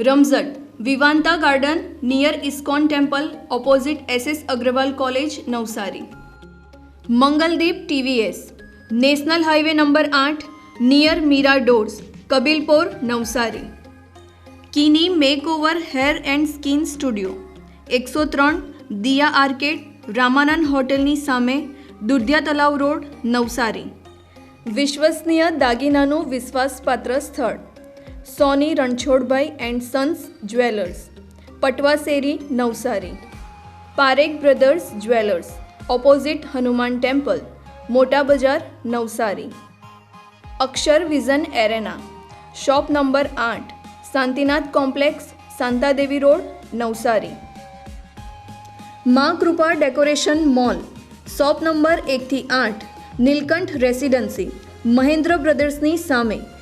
Ramzat, Vivanta garden, near ISKCON temple, opposite SS Agarwal college, Navsari. Mangaldeep TVS, national highway number આઠ, near Meera doors, Kabilpore, Navsari. Kini makeover hair and skin studio, એકસો ત્રણ, દિયા arcade, Ramanand હોટેલની સામે, દુધિયા તલાવ road, Navsari. વિશ્વસનીય દાગીનાનું વિશ્વાસપાત્ર સ્થળ. Soni Ranchhodbhai and sons jewellers Patwa શેરી Navsari Parekh brothers jewellers opposite Hanuman temple મોટા બજાર Navsari Akshar vision arena shop number આઠ Shantinath complex Shantadevi road Navsari Maa Kripa decoration mall shop number એકથી આઠ નીલકંઠ રેસિડન્સી મહેન્દ્ર બ્રદર્સની સામે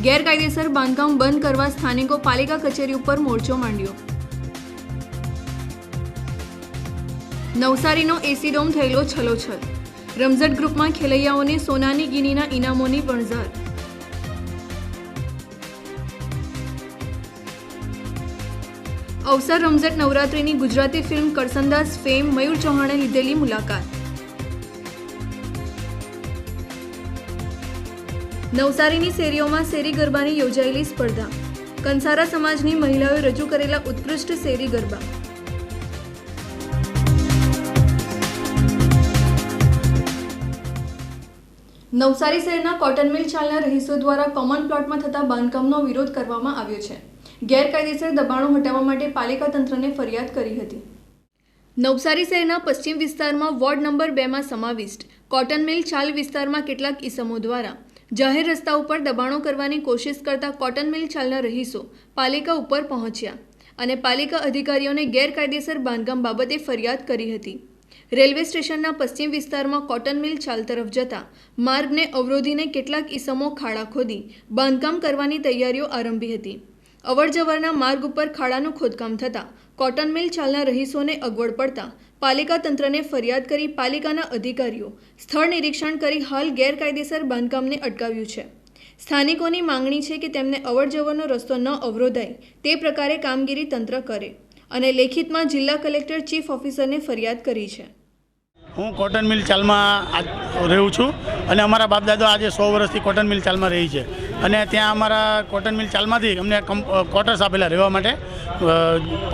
ગેરકાયદેસર બાંધકામ બંધ કરવા સ્થાનિકો પાલિકા કચેરી ઉપર મોરચો માંડ્યો. નવસારીનો એસી થયેલો છલોછલ. રમઝટ ગ્રુપમાં ખેલૈયાઓને સોનાની ગિનીના ઇનામોની વણઝાર. અવસર રમઝટ નવરાત્રિની ગુજરાતી ફિલ્મ કરસનદાસ ફેમ મયુર ચૌહાણે લીધેલી મુલાકાત. નવસારીની શેરીઓમાં શેરી ગરબાની યોજાયેલી સ્પર્ધા. કંસારા સમાજની મહિલાઓએ રજૂ કરેલા ઉત્કૃષ્ટ શેરી ગરબા. નવસારી શહેરના કોટન મિલ ચાલના રહીશો દ્વારા કોમન પ્લોટમાં થતા બાંધકામનો વિરોધ કરવામાં આવ્યો છે. ગેરકાયદેસર દબાણો હટાવવા માટે પાલિકા તંત્રને ફરિયાદ કરી હતી. નવસારી શહેરના પશ્ચિમ વિસ્તારમાં વોર્ડ નંબર બેમાં સમાવિષ્ટ. કોટન મિલ ચાલ વિસ્તારમાં કેટલાક ઇસમો દ્વારા જાહેર રસ્તા ઉપર દબાણો કરવાની કોશિશ કરતા કોટન મિલ ચાલના રહીશો પાલિકા ઉપર પહોંચ્યા અને પાલિકા અધિકારીઓને ગેરકાયદેસર બાંધકામ બાબતે ફરિયાદ કરી હતી. રેલવે સ્ટેશનના પશ્ચિમ વિસ્તારમાં કોટન મિલ ચાલ તરફ જતા માર્ગને અવરોધીને કેટલાક ઇસમો ખાડા ખોદી બાંધકામ કરવાની તૈયારીઓ આરંભી હતી. અવરજવરના માર્ગ ઉપર ખાડાનું ખોદકામ થતાં કોટન મિલ ચાલના રહીશોને અગવડ પડતા પાલિકા તંત્રને ફરિયાદ કરી પાલિકાના અધિકારીઓ સ્થળ નિરીક્ષણ કરી હાલ ગેરકાયદેસર બાંધકામને અટકાવ્યું છે. સ્થાનિકોની માંગણી છે કે તેમને અવરજવરનો રસ્તો ન અવરોધાય તે પ્રકારે કામગીરી તંત્ર કરે અને લેખિતમાં જિલ્લા કલેક્ટર ચીફ ઓફિસરને ફરિયાદ કરી છે. હું કોટન મિલ ચાલમાં રહું છું અને અમારા બાપદાદો આજે સો વર્ષથી કોટન મિલ ચાલમાં રહી છે. અને ત્યાં અમારા કોટન મિલ ચાલમાંથી અમને ક્વાર્ટર્સ આપેલા રહેવા માટે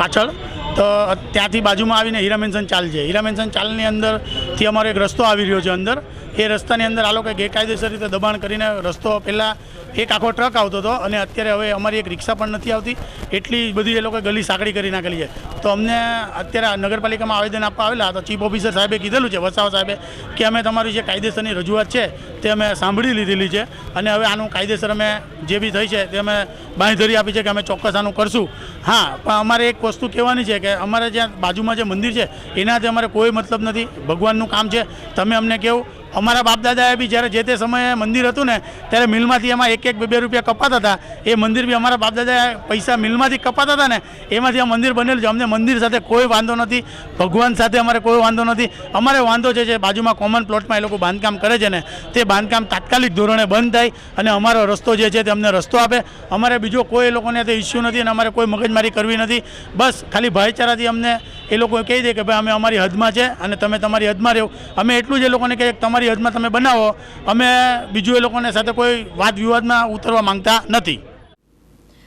પાછળ તો ત્યાંથી બાજુમાં આવીને હીરા મેન્શન ચાલ છે. હીરા મેન્શન ચાલની અંદરથી અમારો એક રસ્તો આવી રહ્યો છે અંદર. એ રસ્તાની અંદર આ લોકોએ ગેરકાયદેસર રીતે દબાણ કરીને રસ્તો પહેલાં એક આખો ટ્રક આવતો હતો અને અત્યારે હવે અમારી એક રિક્ષા પણ નથી આવતી. એટલી બધી એ લોકોએ ગલી સાંકડી કરી નાખેલી છે. તો અમને અત્યારે નગરપાલિકામાં આવેદન આપવા આવેલા તો ચીફ ઓફિસર સાહેબે કીધેલું છે, વસાવા સાહેબે, કે અમે તમારી જે કાયદેસરની રજૂઆત છે તે અમે સાંભળી લીધેલી છે અને હવે આનું કાયદેસર અમે જે બી થઈ છે તે અમે બાંયધરી આપી છે કે અમે ચોક્કસ આનું કરશું. હા, પણ અમારે એક વસ્તુ કહેવાની છે કે અમારે જ્યાં બાજુમાં જે મંદિર છે, એનાથી અમારે કોઈ મતલબ નથી. ભગવાનનું કામ છે. તમે અમને કેવું અમારા બાપદાદાએ બી જ્યારે જે તે સમયે મંદિર હતું ને, ત્યારે મિલમાંથી એમાં એક એક બે બે રૂપિયા કપાતા હતા. એ મંદિર બી અમારા બાપદાદાએ પૈસા મિલમાંથી કપાતા હતા ને, એમાંથી આ મંદિર બનેલું છે. અમને મંદિર સાથે કોઈ વાંધો નથી, ભગવાન સાથે અમારે કોઈ વાંધો નથી. અમારે વાંધો છે જે બાજુમાં કોમન પ્લોટમાં એ લોકો બાંધકામ કરે છે ને, તે બાંધકામ તાત્કાલિક ધોરણે બંધ થાય અને અમારો રસ્તો જે છે તે અમને રસ્તો આપે. અમારે બીજો કોઈ લોકોને તે ઇસ્યુ નથી અને અમારે કોઈ મગજમારી કરવી નથી. બસ ખાલી ભાઈચારાથી અમને એ લોકો કહી દે કે ભાઈ અમે અમારી હદમાં છે અને તમે તમારી હદમાં રહો. અમે એટલું જ એ લોકોને કહીએ કે તમારી હદમાં તમે બનાવો, અમે બીજું એ લોકોને સાથે કોઈ વાદ વિવાદમાં ઉતરવા માંગતા નથી.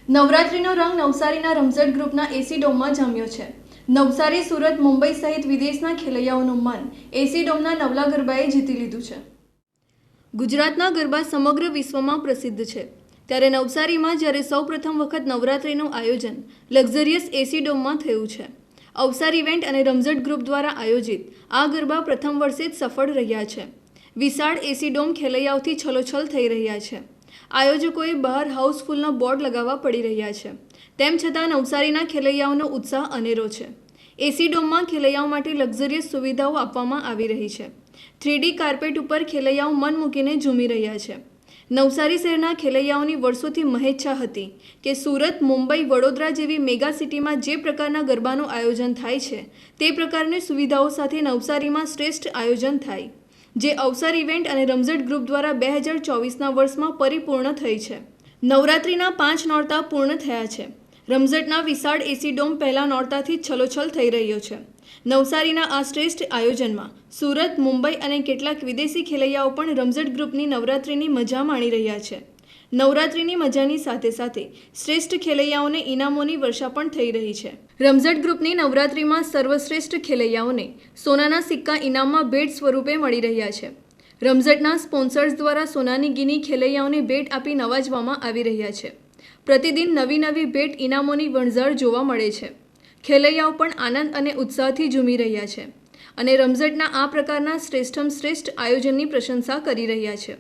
નવરાત્રીનો રંગ નવસારીના રમઝટ ગ્રુપના એસી ડોમમાં જામ્યો છે. નવસારી, સુરત, મુંબઈ સહિત વિદેશના ખેલૈયાઓનું મન એસી ડોમના નવલા ગરબાએ જીતી લીધું છે. ગુજરાતના ગરબા સમગ્ર વિશ્વમાં પ્રસિદ્ધ છે. ત્યારે નવસારીમાં જ્યારે સૌ પ્રથમ વખત નવરાત્રિનું આયોજન લક્ઝરિયસ એસી ડોમમાં થયું છે. અવસાર ઇવેન્ટ અને રમઝટ ગ્રુપ દ્વારા આયોજિત આ ગરબા પ્રથમ વર્ષે જ સફળ રહ્યા છે. વિશાળ એસીડોમ ખેલૈયાઓથી છલોછલ થઈ રહ્યા છે. આયોજકોએ બહાર હાઉસફુલનો બોર્ડ લગાવવા પડી રહ્યા છે. તેમ છતાં નવસારીના ખેલૈયાઓનો ઉત્સાહ અનેરો છે. એસીડોમમાં ખેલૈયાઓ માટે લક્ઝરિયસ સુવિધાઓ આપવામાં આવી રહી છે. થ્રીડી કાર્પેટ ઉપર ખેલૈયાઓ મન મૂકીને ઝૂમી રહ્યા છે. નવસારી શહેરના ખેલૈયાઓની વર્ષોથી મહેચ્છા હતી કે સુરત, મુંબઈ, વડોદરા જેવી મેગા સિટીમાં જે પ્રકારના ગરબાનું આયોજન થાય છે, તે પ્રકારની સુવિધાઓ સાથે નવસારીમાં શ્રેષ્ઠ આયોજન થાય. જે અવસર ઇવેન્ટ અને રમઝટ ગ્રુપ દ્વારા બે હજાર ચોવીસના વર્ષમાં પરિપૂર્ણ થઈ છે. નવરાત્રિના પાંચ નોરતા પૂર્ણ થયા છે. રમઝટના વિશાળ એસી ડોમ પહેલા નોરતાથી છલોછલ થઈ રહ્યો છે. નવસારીના આ શ્રેષ્ઠ આયોજનમાં સુરત, મુંબઈ અને કેટલાક વિદેશી ખેલૈયાઓ પણ રમઝટ ગ્રુપની નવરાત્રિની મજા માણી રહ્યા છે. નવરાત્રિની મજાની સાથે સાથે શ્રેષ્ઠ ખેલૈયાઓને ઇનામોની વર્ષા પણ થઈ રહી છે. રમઝટ ગ્રુપની નવરાત્રિમાં સર્વશ્રેષ્ઠ ખેલૈયાઓને સોનાના સિક્કા ઇનામમાં ભેટ સ્વરૂપે મળી રહ્યા છે. રમઝટના સ્પોન્સર્સ દ્વારા સોનાની ગીની ખેલૈયાઓને ભેટ આપી નવાજવામાં આવી રહ્યા છે. પ્રતિદિન નવી નવી ભેટ ઇનામોની વણઝાર જોવા મળે છે. ખેલૈયાઓ પણ આનંદ અને ઉત્સાહથી ઝૂમી રહ્યા છે અને રમઝટના આ પ્રકારના શ્રેષ્ઠમ શ્રેષ્ઠ આયોજનની પ્રશંસા કરી રહ્યા છે.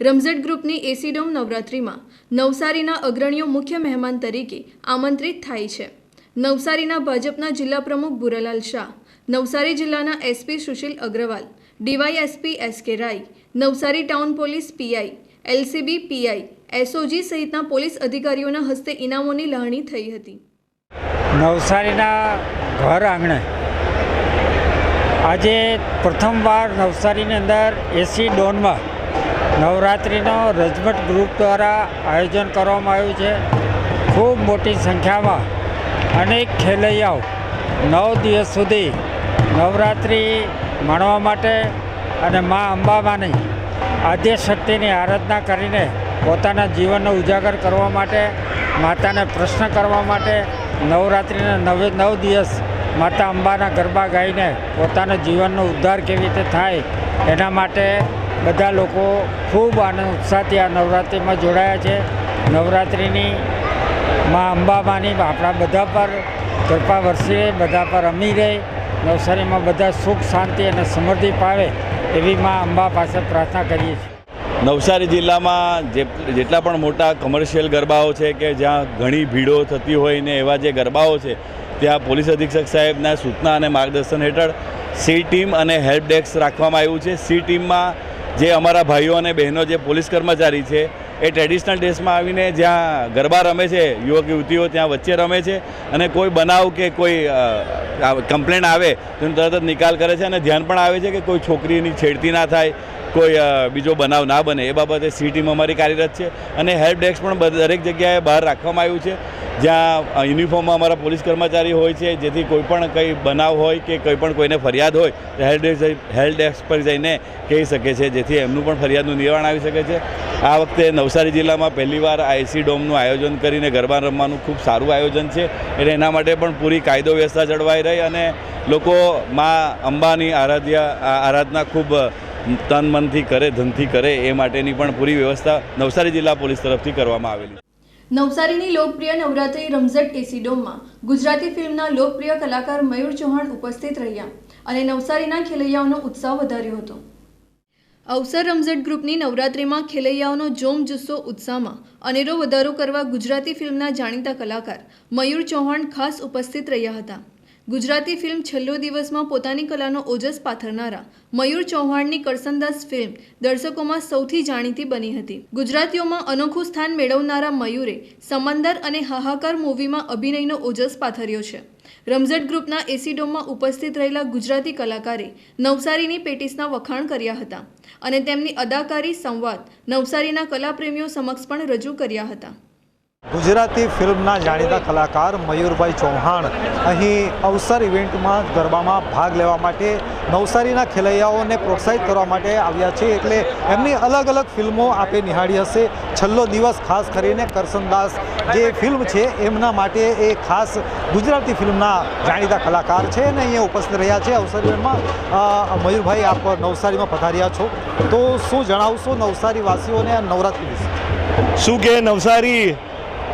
રમઝટ ગ્રુપની એસી ડોમ નવરાત્રિમાં નવસારીના અગ્રણીઓ મુખ્ય મહેમાન તરીકે આમંત્રિત થાય છે. નવસારીના ભાજપના જિલ્લા પ્રમુખ ભુરાલાલ શાહ, નવસારી જિલ્લાના SP Sushil Agarwal, DYSP S K Rai, Navsari town police PI LCB PI SOG સહિતના પોલીસ અધિકારીઓના હસ્તે ઇનામોની લહણી થઈ હતી. નવસારીના ઘર આંગણે આજે પ્રથમવાર નવસારીની અંદર એસી ડોનમાં નવરાત્રિનો રજમટ ગ્રુપ દ્વારા આયોજન કરવામાં આવ્યું છે. ખૂબ મોટી સંખ્યામાં અનેક ખેલૈયાઓ નવ દિવસ સુધી નવરાત્રિ માણવા માટે અને મા અંબામાની આદ્યશક્તિની આરાધના કરીને પોતાના જીવનનો ઉજાગર કરવા માટે, માતાને પ્રશ્ન કરવા માટે નવરાત્રિના નવે નવ દિવસ માતા અંબાના ગરબા ગાઈને પોતાના જીવનનો ઉદ્ધાર કેવી રીતે થાય એના માટે બધા લોકો ખૂબ આનંદ ઉત્સાહથી આ નવરાત્રિમાં જોડાયા છે. નવરાત્રિની મા અંબામાની આપણા બધા પર કૃપા વરસી રહે બધા પર અમી રહે, નવસારીમાં બધા સુખ શાંતિ અને સમૃદ્ધિ પાવે એવી મા અંબા પાસે પ્રાર્થના કરીએ છીએ. નવસારી જિલ્લામાં જેટલા પણ મોટા કમર્શિયલ ગરબાઓ છે કે જ્યાં ઘણી ભીડો થતી હોય ને એવા જે ગરબાઓ છે, ત્યાં પોલીસ અધિક્ષક સાહેબના સૂચના અને માર્ગદર્શન હેઠળ સી ટીમ અને હેલ્પ ડેસ્ક રાખવામાં આવ્યું છે. સી ટીમમાં જે અમારા ભાઈઓ અને બહેનો જે પોલીસ કર્મચારી છે એ ટ્રેડિશનલ ડ્રેસમાં આવીને જ્યાં ગરબા રમે છે, યુવક, યુવતીઓ ત્યાં વચ્ચે રમે છે અને કોઈ બનાવ કે કોઈ કમ્પ્લેન આવે તો તરત જ નિકાલ કરે છે અને ધ્યાન પણ આવે છે કે કોઈ છોકરીની છેડતી ના થાય, કોઈ બીજો બનાવ ના બને. એ બાબતે સી ટીમ અમારી કાર્યરત છે અને હેલ્પ ડેસ્ક પણ દરેક જગ્યાએ બહાર રાખવામાં આવ્યું છે. જ્યાં યુનિફોર્મમાં અમારા પોલીસ કર્મચારી હોય છે, જેથી કોઈ પણ કંઈ બનાવ હોય કે કોઈ પણ કોઈને ફરિયાદ હોય, તો હેલ્પ ડેસ્ક હેલ્પ ડેસ્ક પર જઈને કહી શકે છે, જેથી એમનું પણ ફરિયાદનું નિવારણ આવી શકે છે. આ વખતે નવસારી જિલ્લામાં પહેલીવાર આઈસી ડોમનું આયોજન કરીને ગરબા રમવાનું ખૂબ સારું આયોજન છે. એટલે એના માટે પણ પૂરી કાયદો વ્યવસ્થા જળવાઈ રહી અને લોકો મા અંબાની આરાધ્યા આરાધના ખૂબ તન મનથી કરે, ધનથી કરે એ માટેની પણ પૂરી વ્યવસ્થા નવસારી જિલ્લા પોલીસ તરફથી કરવામાં આવેલી. નવસારીની લોકપ્રિય નવરાત્રી રમઝટ એસી ડોમમાં ગુજરાતી ફિલ્મના લોકપ્રિય કલાકાર મયુર ચૌહાણ ઉપસ્થિત રહ્યા અને નવસારીના ખેલૈયાઓનો ઉત્સાહ વધાર્યો હતો. અવસર રમઝટ ગ્રુપની નવરાત્રિમાં ખેલૈયાઓનો જોમ જુસ્સો ઉત્સાહમાં. અનેરો વધારો કરવા ગુજરાતી ફિલ્મના જાણીતા કલાકાર મયુર ચૌહાણ ખાસ ઉપસ્થિત રહ્યા હતા. ગુજરાતી ફિલ્મ છેલ્લો દિવસમાં પોતાની કલાનો ઓજસ પાથરનારા મયુર ચૌહાણની કરસનદાસ ફિલ્મ દર્શકોમાં સૌથી જાણીતી બની હતી. ગુજરાતીઓમાં અનોખું સ્થાન મેળવનારા મયુરે સમંદર અને હાહાકાર મૂવીમાં અભિનયનો ઓજસ પાથર્યો છે. રમઝટ ગ્રુપના એસીડોમમાં ઉપસ્થિત રહેલા ગુજરાતી કલાકારે નવસારીની પેટીસના વખાણ કર્યા હતા અને તેમની અદાકારી સંવાદ નવસારીના કલાપ્રેમીઓ સમક્ષ પણ રજૂ કર્યા હતા. ગુજરાતી ફિલ્મના જાણીતા કલાકાર મયુરભાઈ ચૌહાણ અહીં અવસર ઇવેન્ટમાં ગરબામાં ભાગ લેવા માટે નવસારીના ખેલૈયાઓને પ્રોત્સાહિત કરવા માટે આવ્યા છે એટલે એમની અલગ અલગ ફિલ્મો આપે નિહાળી હશે. છેલ્લો દિવસ ખાસ કરીને કરસનદાસ જે ફિલ્મ છે એમના માટે એ ખાસ ગુજરાતી ફિલ્મના જાણીતા કલાકાર છે અને અહીંયા ઉપસ્થિત રહ્યા છે. અવસર ઇવેન્ટમાં મયુરભાઈ આપ નવસારીમાં પધાર્યા છો. તો શું જણાવશો નવસારીવાસીઓને નવરાત્રિ વિશે? શું કે નવસારી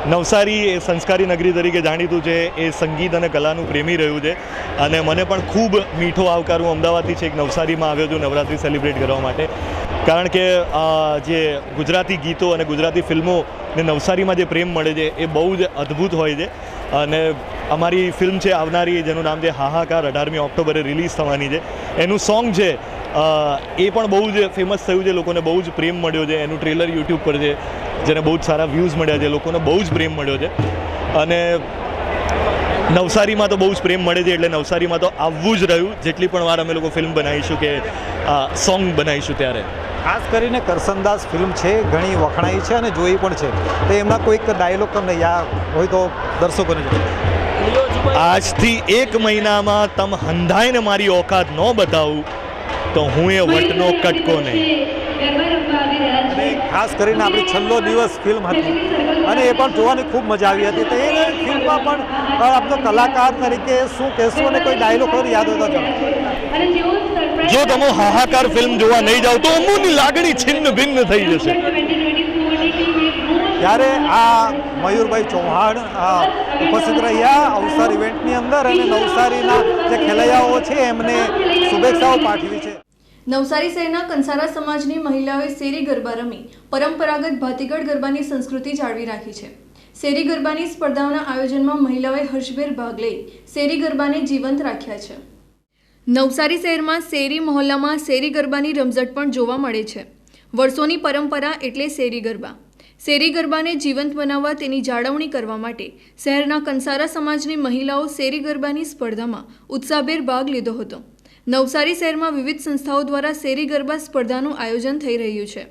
નવસારી એ સંસ્કારી નગરી તરીકે જાણીતું છે. એ સંગીત અને કલાનું પ્રેમી રહ્યું છે. અને મને પણ ખૂબ મીઠો આવકાર હું અમદાવાદથી છે એક નવસારીમાં આવ્યો છું નવરાત્રિ સેલિબ્રેટ કરવા માટે. કારણ કે જે ગુજરાતી ગીતો અને ગુજરાતી ફિલ્મો ને નવસારીમાં જે પ્રેમ મળે છે, એ બહુ જ અદ્ભુત હોય છે. અને અમારી ફિલ્મ છે આવનારી, જેનું નામ છે હાહાકાર, અઢારમી ઓક્ટોબરે રિલીઝ થવાની છે. એનું સોંગ છે એ પણ બહુ જ ફેમસ થયું છે લોકોને બહુ જ પ્રેમ મળ્યો છે. એનું ટ્રેલર યુટ્યુબ પર છે જેને બહુ જ સારા વ્યૂઝ મળ્યા છે લોકોને બહુ જ પ્રેમ મળ્યો છે. અને નવસારીમાં તો બહુ જ પ્રેમ મળે છે એટલે નવસારીમાં તો આવવું જ રહ્યું. જેટલી પણ વાર અમે લોકો ફિલ્મ બનાવીશું કે સોંગ બનાવીશું ત્યારે. ખાસ કરીને કરસનદાસ ફિલ્મ છે ઘણી વખણાઈ છે અને જોઈ પણ છે. તો એમના કોઈક ડાયલોગ તમને યાદ હોય તો દર્શકોને આજથી એક મહિનામાં તમ હંધાઈને મારી ઓકાત ન બતાવું. તો હું એ વટનો કટકો નહીં. અને ખાસ કરીને આપણી છેલ્લો દિવસ ફિલ્મ હતી. અને એ પણ જોવાની ખૂબ મજા આવી હતી. તો એ ફિલ્મમાં પણ આપણો આપનો કલાકાર તરીકે શું કહેશો અને કોઈ ડાયલોગ હોય યાદ હોય તો જણાવો. જો તમે હાહાકાર ફિલ્મ જોવા નહીં જાઓ તો અમુની લાગણી છિન્ન ભિન્ન થઈ જશે. ત્યારે આ મયુરભાઈ ચૌહાણ ઉપસ્થિત રહ્યા અવસર ઇવેન્ટની અંદર અને નવસારીના જે ખેલૈયાઓ છે એમને શુભેચ્છાઓ પાઠવી છે. નવસારી શહેરના કંસારા સમાજની મહિલાઓએ શેરી ગરબા રમી પરંપરાગત ભાતીગળ ગરબાની સંસ્કૃતિ જાળવી રાખી છે. શેરી ગરબાની સ્પર્ધાઓના આયોજનમાં મહિલાઓએ હર્ષભેર ભાગ લઈ શેરી ગરબાને જીવંત રાખ્યા છે. નવસારી શહેરમાં શેરી મહોલ્લામાં શેરી ગરબાની રમઝટ પણ જોવા મળે છે. વર્ષોની પરંપરા એટલે શેરી ગરબા. શેરી ગરબાને જીવંત બનાવવા તેની જાળવણી કરવા માટે શહેરના કંસારા સમાજની મહિલાઓ શેરી ગરબાની સ્પર્ધામાં ઉત્સાહભેર ભાગ લીધો હતો. નવસારી શહેરમાં વિવિધ સંસ્થાઓ દ્વારા શેરી ગરબા સ્પર્ધાનું આયોજન થઈ રહ્યું છે.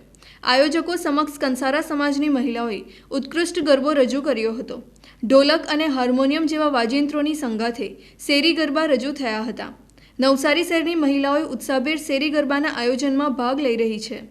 આયોજકો સમક્ષ કંસારા સમાજની મહિલાઓએ ઉત્કૃષ્ટ ગરબો રજૂ કર્યો હતો. ઢોલક અને હાર્મોનિયમ જેવા વાજિંત્રોની સંગાથે શેરી ગરબા રજૂ થયા હતા. નવસારી શહેરની મહિલાઓએ ઉત્સાહભેર શેરી ગરબાના આયોજનમાં ભાગ લઈ રહી છે.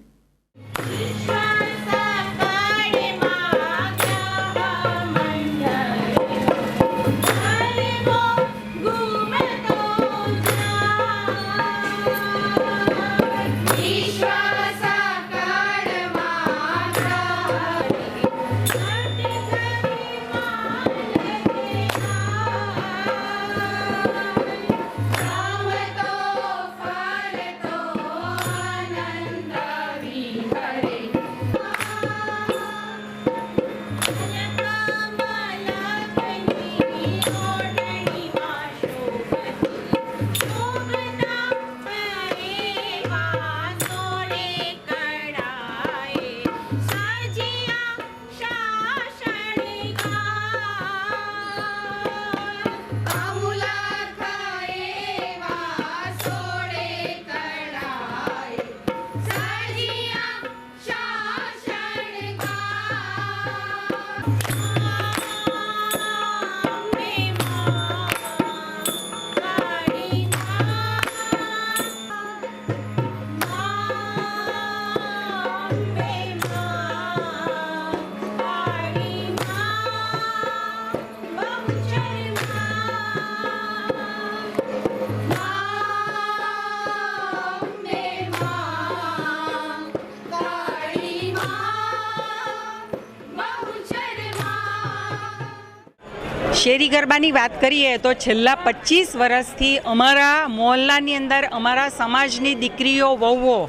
શેરી ગરબાની વાત કરીએ તો છેલ્લા પચીસ વર્ષથી અમારા મોહલ્લાની અંદર અમારા સમાજની દીકરીઓ, વહુઓ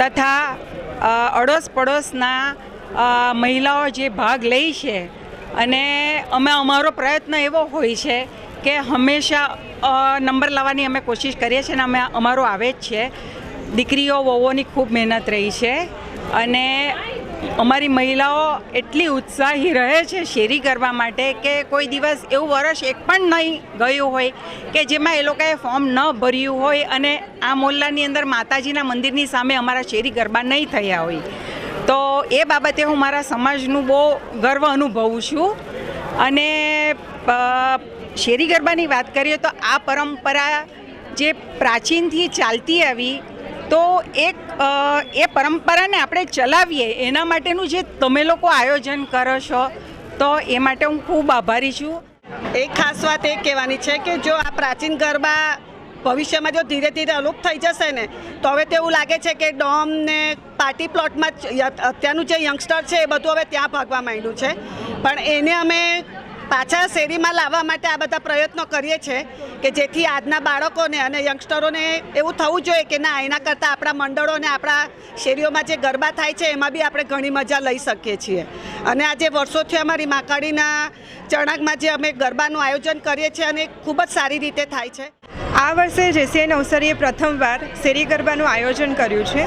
તથા અડોસ પડોશના મહિલાઓ જે ભાગ લે છે અને અમે, અમારો પ્રયત્ન એવો હોય છે કે હંમેશા નંબર લાવવાની અમે કોશિશ કરીએ છીએ અને અમે, અમારો આવે જ છે. દીકરીઓ, વહુઓની ખૂબ મહેનત રહી છે અને અમારી મહિલાઓ એટલી ઉત્સાહી રહે છે શેરી કરવા માટે કે કોઈ દિવસ એવું વર્ષ એક પણ નહીં ગયું હોય કે જેમાં એ લોકોએ ફોર્મ ન ભર્યું હોય અને આ મોલ્લાની અંદર માતાજીના મંદિરની સામે અમારા શેરી ગરબા નહીં થયા હોય. તો એ બાબતે હું મારા સમાજનું બહુ ગર્વ અનુભવું છું. અને શેરી ગરબાની વાત કરીએ તો આ પરંપરા જે પ્રાચીનથી ચાલતી આવી તો એક એ પરંપરાને આપણે ચલાવીએ, એના માટેનું જે તમે લોકો આયોજન કરો છો, તો એ માટે હું ખૂબ આભારી છું. એક ખાસ વાત એ કહેવાની છે કે જો આ પ્રાચીન ગરબા ભવિષ્યમાં જો ધીરે ધીરે અલુપ થઈ જશે ને, તો હવે તો એવું લાગે છે કે ડોમ ને પાર્ટી પ્લોટમાં અત્યારનું જે યંગસ્ટર છે એ બધું હવે ત્યાં ભાગવા માંડ્યું છે. પણ એને અમે પાછા શેરીમાં લાવવા માટે આ બધા પ્રયત્નો કરીએ છીએ કે જેથી આજના બાળકોને અને યંગસ્ટરોને એવું થવું જોઈએ કે ના, એના કરતાં આપણા મંડળોને આપણા શેરીઓમાં જે ગરબા થાય છે, એમાં બી આપણે ઘણી મજા લઈ શકીએ છીએ. અને આજે વર્ષોથી અમારી માકાડીના ચણાકમાં જે અમે ગરબાનું આયોજન કરીએ છીએ અને ખૂબ જ સારી રીતે થાય છે. આ વર્ષે જેસીઆઈ નવસારીએ પ્રથમવાર શેરી ગરબાનું આયોજન કર્યું છે.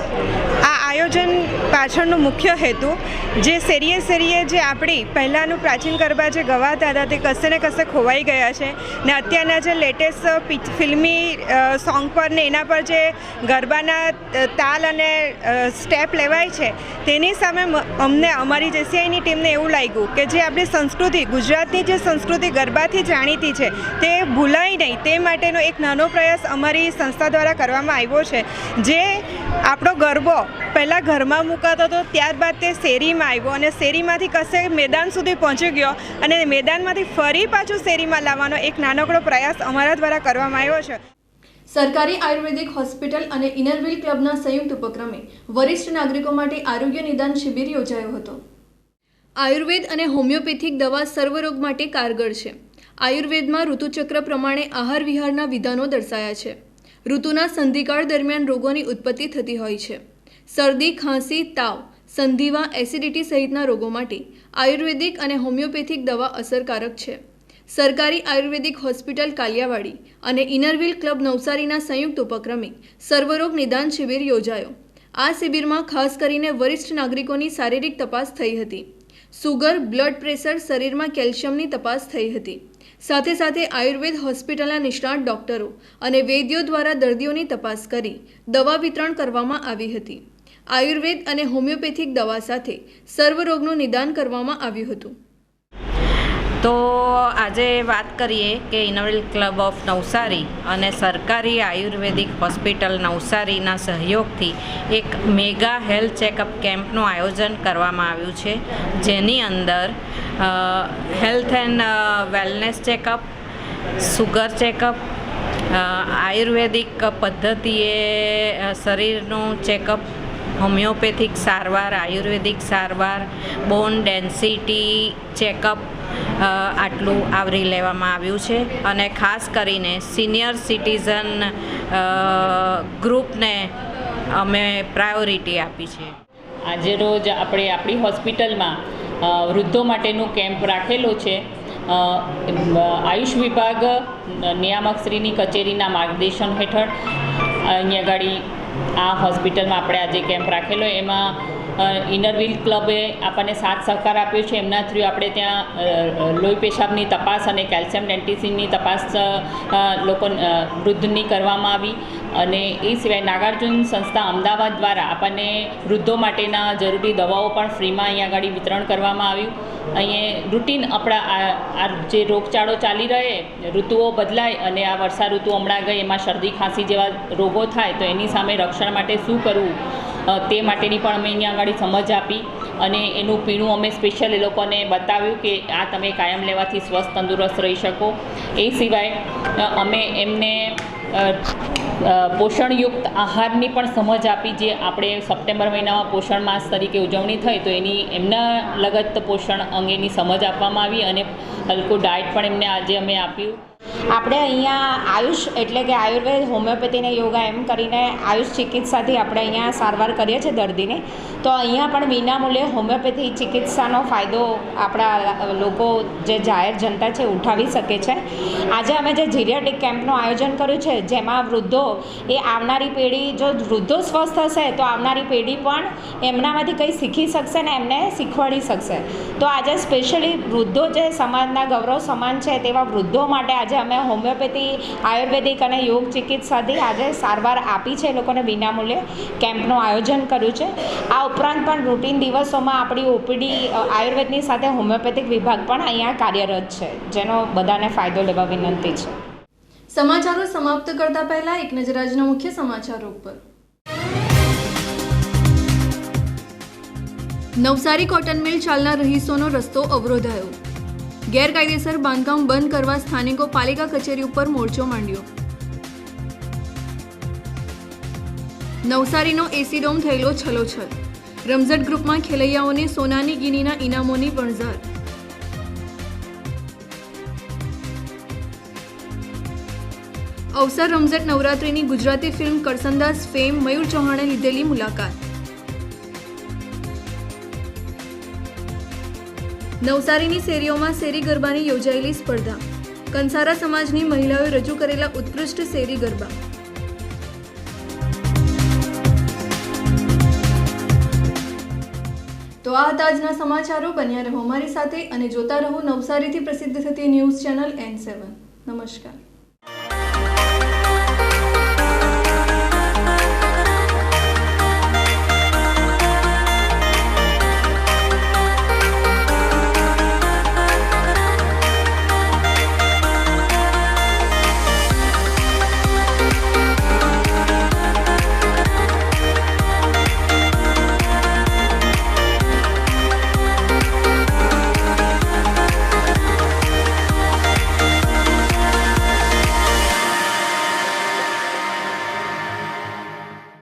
આ આયોજન પાછળનો મુખ્ય હેતુ જે શેરીએ શેરીએ જે આપણી પહેલાંનું પ્રાચીન ગરબા જે ગવાતા હતા તે કશે ને કશે ખોવાઈ ગયા છે ને અત્યારના જે લેટેસ્ટ ફિલ્મી સોંગ પર ને એના પર જે ગરબાના તાલ અને સ્ટેપ લેવાય છે તેની સામે અમને અમારી જેસીઆઈની ટીમને એવું લાગ્યું કે જે આપણી સંસ્કૃતિ ગુજરાતની જે સંસ્કૃતિ ગરબાથી જાણીતી છે તે ભૂલાય નહીં તે માટેનો એક નાનો પ્રયાસ અમારી સંસ્થા દ્વારા કરવામાં આવ્યો છે. જે આપણો ગરબો પહેલાં ઘરમાં મુકાતો હતો, ત્યારબાદ તે શેરીમાં આવ્યો અને શેરીમાંથી કશે મેદાન સુધી પહોંચી ગયો અને મેદાનમાંથી ફરી પાછું શેરીમાં લાવવાનો એક નાનકડો પ્રયાસ અમારા દ્વારા કરવામાં આવ્યો છે. સરકારી આયુર્વેદિક હોસ્પિટલ અને ઇનરવિલ ક્લબના સંયુક્ત ઉપક્રમે વરિષ્ઠ નાગરિકો માટે આરોગ્ય નિદાન શિબિર યોજાયો હતો. આયુર્વેદ અને હોમિયોપેથિક દવા સર્વરોગ માટે કારગર છે. આયુર્વેદમાં ઋતુચક્ર પ્રમાણે આહાર વિહારના વિધાનો દર્શાયા છે. ઋતુના સંધિકાળ દરમિયાન રોગોની ઉત્પત્તિ થતી હોય છે. શરદી, ખાંસી, તાવ, સંધિવા, એસિડિટી સહિતના રોગો માટે આયુર્વેદિક અને હોમિયોપેથિક દવા અસરકારક છે. સરકારી આયુર્વેદિક હોસ્પિટલ કાલિયાવાડી અને ઇનરવિલ ક્લબ નવસારીના સંયુક્ત ઉપક્રમે સર્વરોગ નિદાન શિબિર યોજાયો. આ શિબિરમાં ખાસ કરીને વરિષ્ઠ નાગરિકોની શારીરિક તપાસ થઈ હતી. સુગર, બ્લડ પ્રેશર શરીરમાં કેલ્શિયમની તપાસ થઈ હતી. સાથે સાથે આયુર્વેદ હોસ્પિટલના નિષ્ણાત ડોક્ટરો અને વૈદ્યો દ્વારા દર્દીઓની તપાસ કરી દવા વિતરણ કરવામાં આવી હતી. આયુર્વેદ અને હોમિયોપેથિક દવા સાથે સર્વરોગનું નિદાન કરવામાં આવ્યું હતું. તો આજે વાત કરીએ કે ઇનોવેલ ક્લબ ઓફ નવસારી અને સરકારી આયુર્વેદિક હોસ્પિટલ નવસારીના સહયોગથી એક મેગા હેલ્થ ચેકઅપ કેમ્પનું આયોજન કરવામાં આવ્યું છે. જેની અંદર health and wellness checkup, sugar checkup ayurvedic પદ્ધતિએ શરીરનું ચેકઅપ, હોમિયોપેથિક સારવાર, આયુર્વેદિક સારવાર, બોન ડેન્સિટી ચેકઅપ આટલું આવરી લેવામાં આવ્યું છે અને ખાસ કરીને સિનિયર સિટીઝન ગ્રુપને અમે પ્રાયોરિટી આપી છે. આજે રોજ આપણે આપણી હોસ્પિટલમાં વૃદ્ધો માટેનું કેમ્પ રાખેલો છે. આયુષ વિભાગ નિયામકશ્રીની કચેરીના માર્ગદર્શન હેઠળ અહીંયા ગાડી આ હોસ્પિટલમાં આપણે આજે કેમ્પ રાખેલો. એમાં ઇનર વ્હીલ ક્લબે આપણને સાથ સહકાર આપ્યો છે. એમના થ્રુ આપણે ત્યાં લોહી પેશાબની તપાસ અને કેલ્શિયમ ડેન્ટિસિનની તપાસ લોકો વૃદ્ધની કરવામાં આવી. અને એ સિવાય નાગાર્જુન સંસ્થા અમદાવાદ દ્વારા આપણને વૃદ્ધો માટેના જરૂરી દવાઓ પણ ફ્રીમાં અહીંયા આગળ વિતરણ કરવામાં આવ્યું. અહીંયા રૂટીન આપણા આ જે રોગચાળો ચાલી રહે, ઋતુઓ બદલાય અને આ વર્ષા ઋતુ હમણાં ગઈ, એમાં શરદી, ખાંસી જેવા રોગો થાય, તો એની સામે રક્ષણ માટે શું કરવું? તે માટેની પણ અમે અહીંયા આગળ સમજ આપી અને એનું પીણું અમે સ્પેશિયલ એ લોકોને બતાવ્યું કે આ તમે કાયમ લેવાથી સ્વસ્થ, તંદુરસ્ત રહી શકો. એ સિવાય અમે એમને પોષણયુક્ત આહારની પણ સમજ આપી જે આપણે સપ્ટેમ્બર મહિનામાં પોષણ માસ તરીકે ઉજવણી થઈ તો એની એમના લગત પોષણ અંગેની સમજ આપવામાં આવી અને હલકું ડાયટ પણ એમને આજે અમે આપ્યું. આપણે અહીંયા આયુષ, એટલે કે આયુર્વેદ, હોમિયોપેથીને યોગા એમ કરીને આયુષ ચિકિત્સાથી આપણે અહીંયા સારવાર કરીએ છીએ દર્દીને. તો અહીંયા પણ વિનામૂલ્યે હોમિયોપેથી ચિકિત્સાનો ફાયદો આપણા લોકો જે જાહેર જનતા છે ઉઠાવી શકે છે. આજે અમે જે જીરિયાટિક કેમ્પનું આયોજન કર્યું છે, જેમાં વૃદ્ધો, એ આવનારી પેઢી, જો વૃદ્ધો સ્વસ્થ હશે, તો આવનારી પેઢી પણ એમનામાંથી કંઈ શીખી શકશે ને એમને શીખવાડી શકશે. તો આજે સ્પેશિયલી વૃદ્ધો જે સમાજના ગૌરવ સમાન છે, તેવા વૃદ્ધો માટે આજે અમે હોમિયોપેથી, આયુર્વેદિક અને યોગ ચિકિત્સાથી આજે સારવાર આપી છે એ લોકોને વિનામૂલ્યે કેમ્પનું આયોજન કર્યું છે. આ ઉપરાંત પણ રૂટીન દિવસોમાં આપણી ઓપીડી આયુર્વેદની સાથે હોમિયોપેથિક વિભાગ પણ અહીંયા કાર્યરત છે, જેનો બધાને ફાયદો લેવા વિનંતી છે. સમાચારો સમાપ્ત કરતા પહેલા એક નજર આજના મુખ્ય સમાચારો ઉપર. નવસારી કોટન મિલ ચાલના રહીશોનો રસ્તો અવરોધાયો. ગેરકાયદેસર બાંધકામ બંધ કરવા સ્થાનિકો પાલિકા કચેરી ઉપર મોરચો માંડ્યો. નવસારીનો એસી ડોમ થયેલો છલોછલ. રમઝટ ગ્રુપમાં ખેલૈયાઓને સોનાની ગીનીના ઇનામોની પણઝાર અવસર રમઝટ નવરાત્રિની ગુજરાતી ફિલ્મ કરસનદાસ ફેમ મયુર ચૌહાણે લીધેલી મુલાકાત. નવસારીની શેરીઓમાં શેરી ગરબાની યોજાયેલી સ્પર્ધા. કંસારા સમાજની મહિલાઓએ રજૂ કરેલા ઉત્કૃષ્ટ શેરી ગરબા. તો આ હતા આજના સમાચારો. બન્યા રહો અમારી સાથે અને જોતા રહો નવસારીથી પ્રસિદ્ધ થતી ન્યૂઝ ચેનલ એન સેવન. નમસ્કાર.